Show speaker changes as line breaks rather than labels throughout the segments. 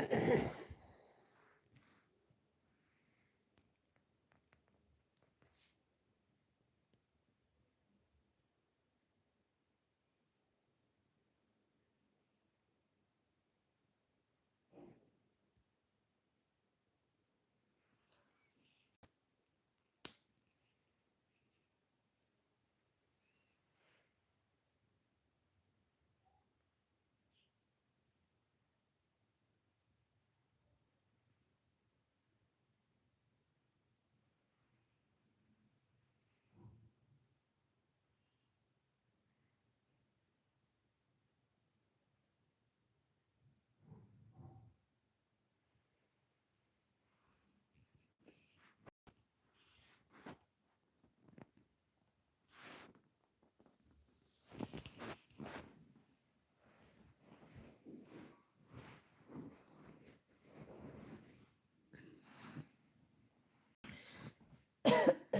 Mm-hmm.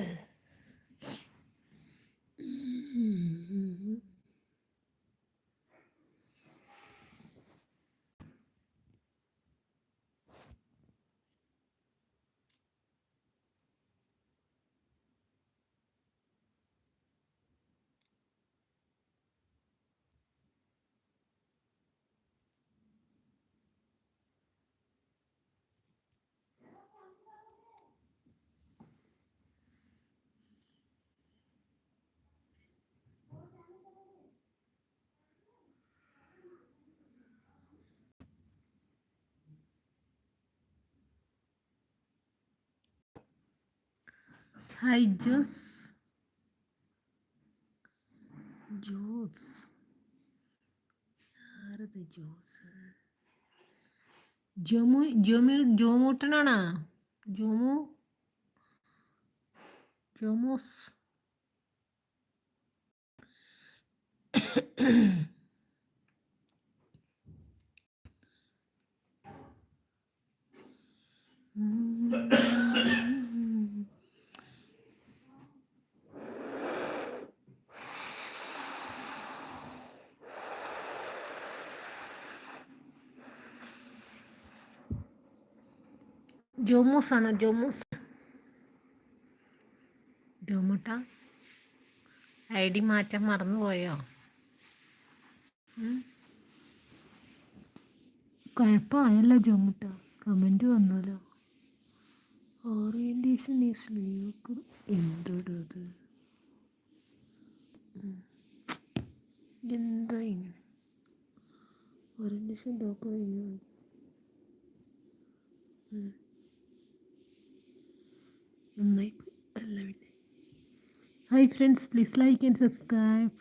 Yeah. Hi Jose Jose ആരത് ജോസ് ജോമു ജോമി ജോമൂട്ടനാണോ ജോമു ജോമോസ് ജോമോസ് ആണോ ജോമോസ് ജോമുട്ട I D മാറ്റാൻ മറന്നുപോയോ? കുഴപ്പമായല്ലോ ജോമുട്ട കമന്റ് വന്നല്ലോ. ഓറിയന്റേഷൻ ഈസ് ലീവ് എന്തോടത് എന്താ ഇങ്ങനെ? ഓറിയന്റേഷൻ ഡോക്ടർ ഇങ്ങനെ നന്നായി അല്ല പിന്നെ hi friends please like and subscribe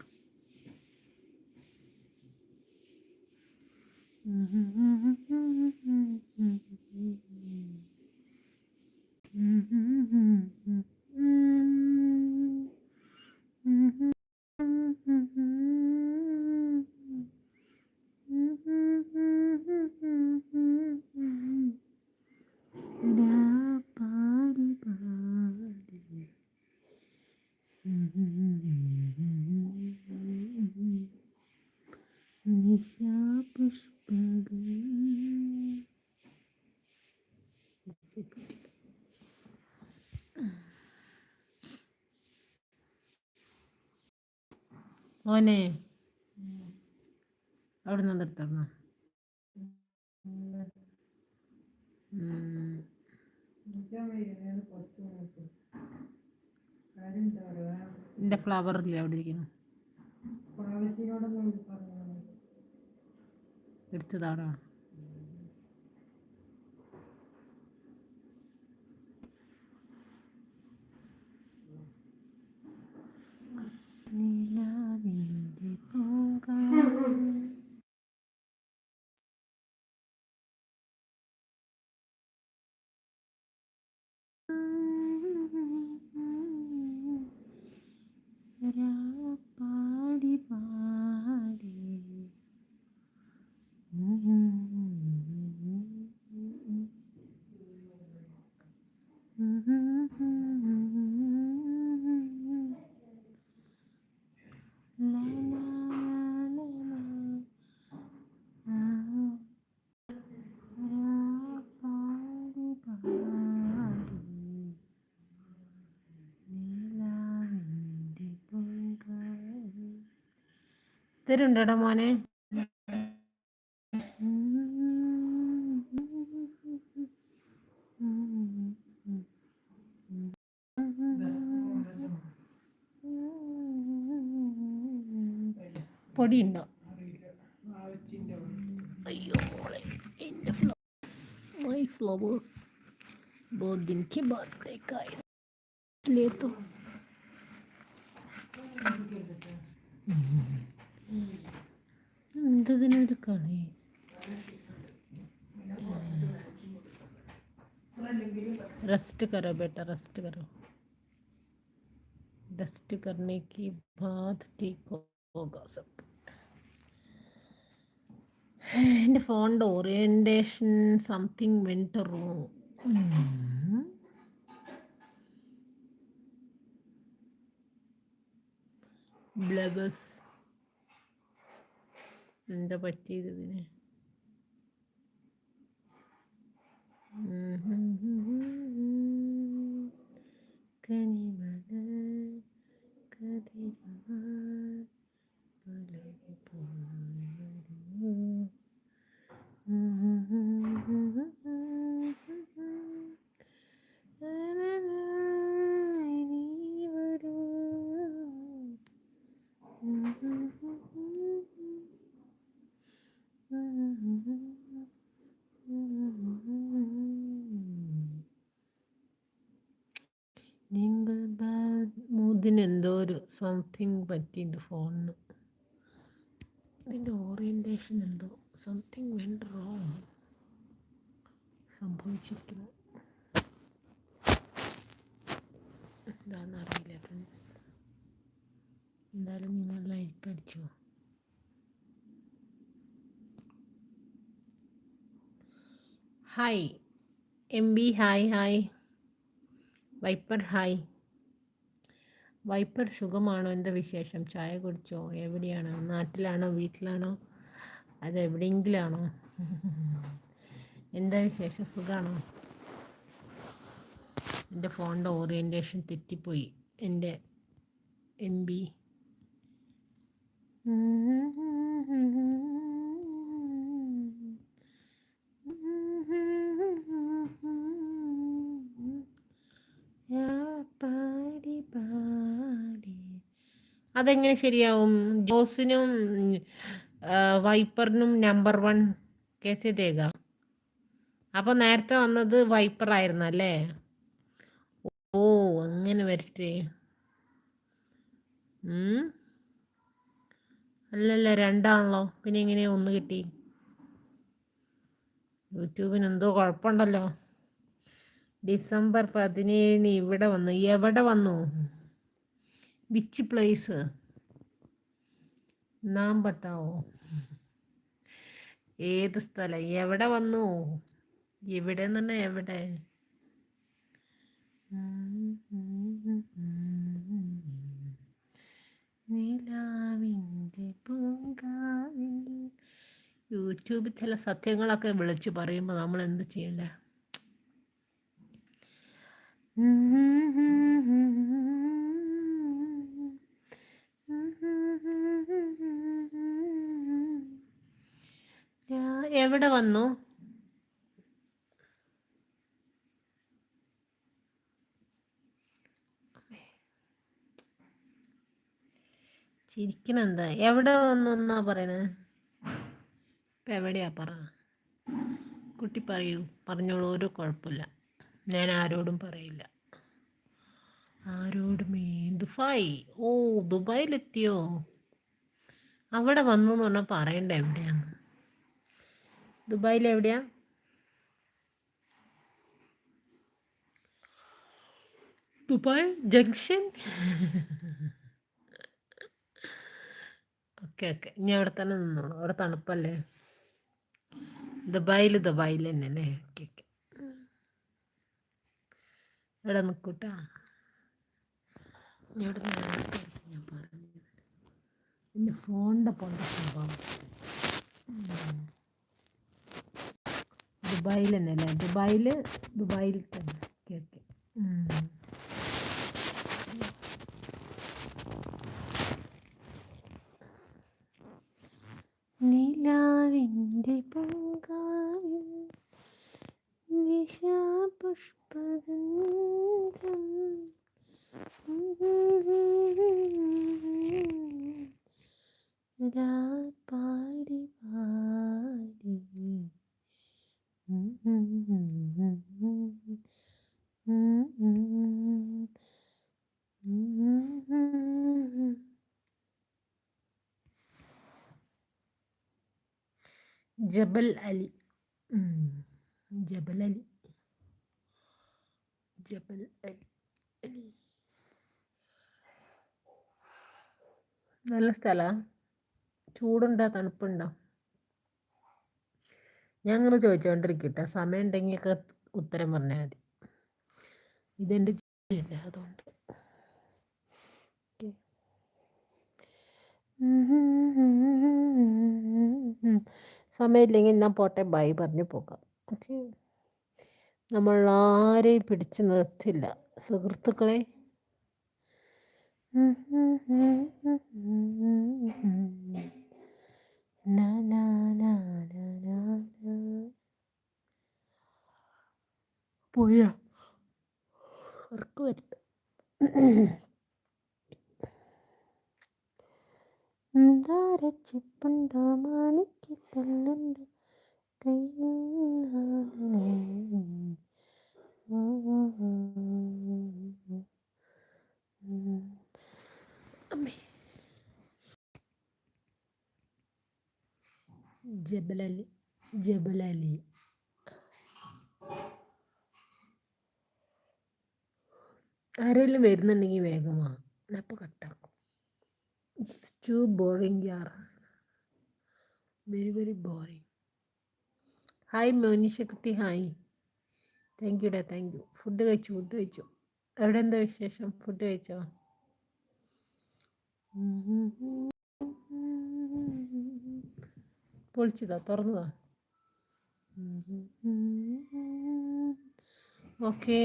മോനെ. അവിടെ നിന്ന് എന്റെ ഫ്ലവർ ഇല്ലേ അവിടെ ഇരിക്കുന്നു? എടുത്തതാണോ നിലാവിന്റെ പൂങ്കാവനം പാടി പാടി തരുണ്ടോടാ മോനെ? പൊടിയുണ്ടോ അയ്യോ മോളെ എൻ്റെ ഫ്ലവേഴ്സ് മൈ ഫ്ലവേഴ്സ് बहुत दिन के बाद देखा है इसलिए तो എന്തതിനൊരു കളി रेस्ट करो बेटा रेस्ट करो रेस्ट करने के बाद ठीक होगा सब എന്റെ ഫോണിന്റെ ഓറിയന്റേഷൻ സംതിങ് വെന്റ് റോ. ബ്ലബസ്. എന്താ പറ്റിയത് ഇതിന്? കനിമല കതിരുമാൻ മലരി പോയി എന്തോ ഒരു സംതിങ് പറ്റിയിട്ടുണ്ട് ഫോണിന് ഇതിന്റെ ഓറിയന്റേഷൻ എന്തോ. സംതിങ് വെന്റ് റോങ് സംഭവിച്ചിരിക്കുന്നു. എന്താണെന്ന് അറിയില്ല ഫ്രണ്ട്സ് എന്തായാലും നിങ്ങൾ ലൈക്ക് അടിച്ചോ. Hi M B hi hi viper hi viper സുഖമാണോ? എന്താ വിശേഷം? ചായ കുടിച്ചോ? എവിടെയാണോ? നാട്ടിലാണോ? വീട്ടിലാണോ? അത് എവിടെയെങ്കിലാണോ എന്താ വിശേഷം? സുഖമാണോ എന്റെ ഫോണിന്റെ ഓറിയന്റേഷൻ തെറ്റിപ്പോയി. എന്റെ എം ബി. അതെങ്ങനെ ശരിയാവും? ജോസിനും വൈപ്പറിനും നമ്പർ വൺ കേസ് തേക അപ്പോൾ നേരത്തെ വന്നത് വൈപ്പർ ആയിരുന്നു അല്ലേ? ഓ അങ്ങനെ വരട്ടെ. അല്ലല്ല രണ്ടാണല്ലോ. പിന്നെ എങ്ങനെ ഒന്ന് കിട്ടി? യൂട്യൂബിന് എന്തോ കുഴപ്പമുണ്ടല്ലോ. ഡിസംബർ പതിനേഴിന് ഇവിടെ വന്നു. എവിടെ വന്നു? വിച്ച് പ്ലേസ് നാം പത്താവോ ഏത് സ്ഥലം? എവിടെ വന്നു? എവിടെ തന്നെ എവിടെ? നിലാവിന്റെ യൂട്യൂബിൽ ചില സത്യങ്ങളൊക്കെ വിളിച്ച് പറയുമ്പോൾ നമ്മൾ എന്ത് ചെയ്യില്ല എവിടെ വന്നു? ചിരിക്കണെന്താ എവിടെ വന്നു എന്നാ പറയണേ? ഇപ്പം എവിടെയാ പറ? കുട്ടി പറയൂ. പറഞ്ഞോളൂ ഒരു കുഴപ്പമില്ല. ഞാൻ ആരോടും പറയില്ല. ആരോടും ഈ ദുബായ്? ഓ ദുബായിലെത്തിയോ? അവിടെ വന്നു എന്ന് പറഞ്ഞാൽ പറയണ്ട എവിടെയാന്ന്. ദുബായിൽ എവിടെയാ? Dubai junction? Okay okay. ഇനി അവിടെ തന്നെ നിന്നോളൂ. അവിടെ തണുപ്പല്ലേ? ദുബായിൽ ദുബായിൽ തന്നെ അല്ലേ? Okay okay. ഇവിടെ നിൽക്കൂട്ടാ ഞാൻ പറഞ്ഞത് എന്റെ ഫോണിന്റെ പൊണ്ട സംഭവം. ദുബായിൽ തന്നെ അല്ലേ ദുബായിൽ ദുബായിൽ തന്നെ. Okay okay. നിലാവിന്റെ പൂങ്കാവിൽ നിശാപുഷ്പഗന്ധം പാടി പാടി ജബൽ അലി. ജബൽ അലി. ജബൽ അലി. അലി. നല്ല സ്ഥലമാണ് ചൂടുണ്ടോ? തണുപ്പുണ്ടോ? ഞാൻ അങ്ങനെ ചോദിച്ചുകൊണ്ടിരിക്കട്ടെ സമയം ഉണ്ടെങ്കിൽ ഉത്തരം പറഞ്ഞാൽ മതി. ഇതെന്റെ അതുകൊണ്ട്. സമയമില്ലെങ്കിൽ ഞാൻ പോട്ടെ ബൈ പറഞ്ഞു പോകാം. ഓക്കെ. നമ്മൾ ആരെയും പിടിച്ചു നിർത്തില്ല. സുഹൃത്തുക്കളെ. പോയാ? ഉറക്കം വരുന്നുണ്ട് ധാരച്ചിപ്പുണ്ടോ മാണിക്ക് ജബലലി ജബലലി. ആരെങ്കിലും വരുന്നുണ്ടെങ്കിൽ വേഗമാ അപ്പോൾ കട്ടാക്കും it's boring, yaar. Very, very boring. Hi Monisha കുട്ടി ഹായ് താങ്ക് യുടാ താങ്ക് യു ഫുഡ് കഴിച്ചു ഫുഡ് കഴിച്ചു? അവിടെ എന്താ വിശേഷം? ഫുഡ് കഴിച്ചോ? പൊളിച്ചതാ തുറന്നതാ. ഓക്കേ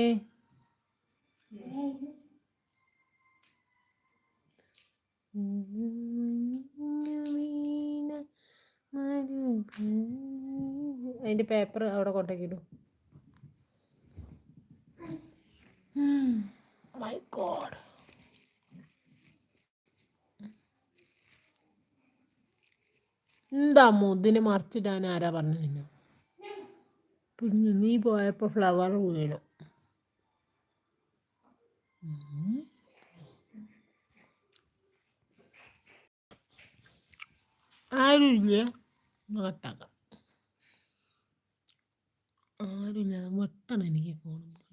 അതിന്റെ പേപ്പർ അവിടെ കൊണ്ടേക്കിടും മൈ ഗോഡ് എന്താ മുതിന് മറിച്ചിടാൻ ആരാ പറഞ്ഞു നിന്നു? പിന്നെ നീ പോയപ്പോൾ ഫ്ലവർ വീണു. ആരുമില്ല കട്ടാക്കാം. ആരുമില്ല വെട്ടണം എനിക്ക് പോകണം